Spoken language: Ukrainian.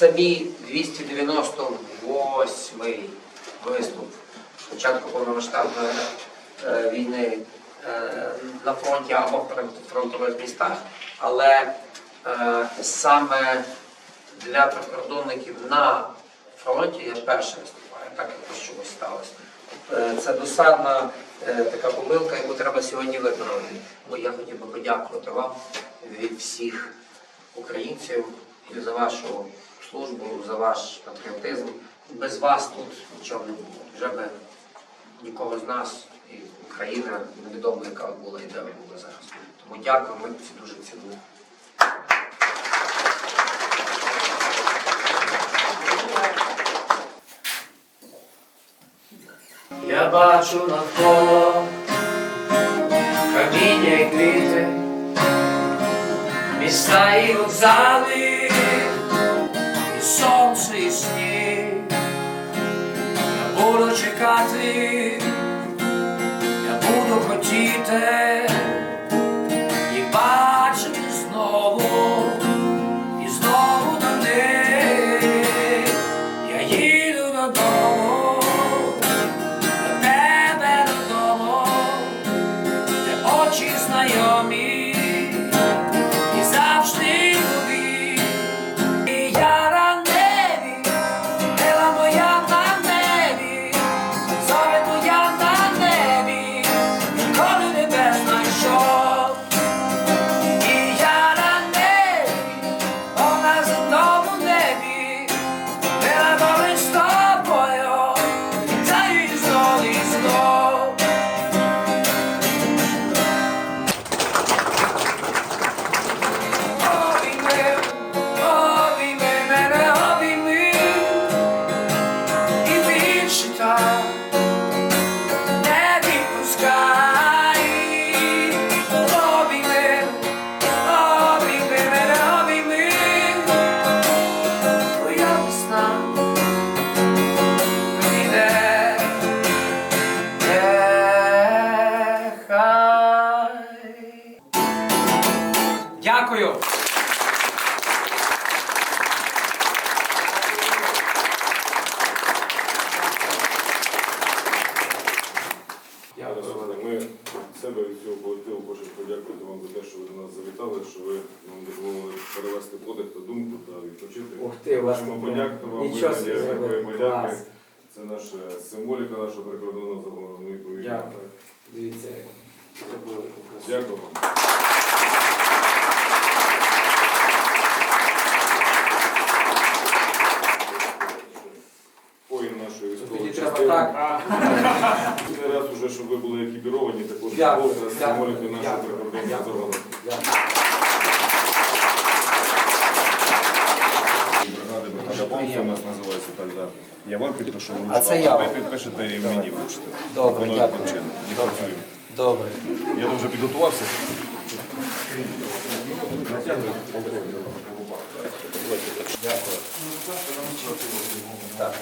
Це мій 298 виступ початку повномасштабної е, війни е, на фронті або в фронтових містах, але е, саме для прикордонників на фронті я перше виступаю, так якось чогось сталося. Це досадна така помилка, яку треба сьогодні виправити. Бо я хотів би подякувати вам від всіх українців і за вашу службу, за ваш патріотизм. Без вас тут нічого не було. Вже би нікого з нас і Україна невідомо, яка була і де ви були зараз. Тому дякую, ми це дуже цінуємо. Я бачу навколо каміння і квіти, міста і вокзали, сонце, і сніг. Я буду чекати, я буду хотіти Дякую. Ми себе від цього колективу хочемо подякувати вам за те, що ви до нас завітали, що ви нам дозволили перевести подих та думку та відпочити. Ух ти, Хочемо подякувати вам. Клас. Це наша символіка нашого прикордонного загону. Ну. Дякую. Дивіться. Дякую вам. Нашої військової Тоді треба частини. так. Не раз уже, щоб ви були екіпіровані, також Дякую, символікою нашого дякую, прикордонного дякую. загону. Бригади, бригада у нас називається так, да. Я вам підпишу ручку, А це я ви підпишете і мені вручите. Добре, Воно дякую. таким чином. І працюємо. Добре. Я дуже підготувався. Так. Дякую. Так.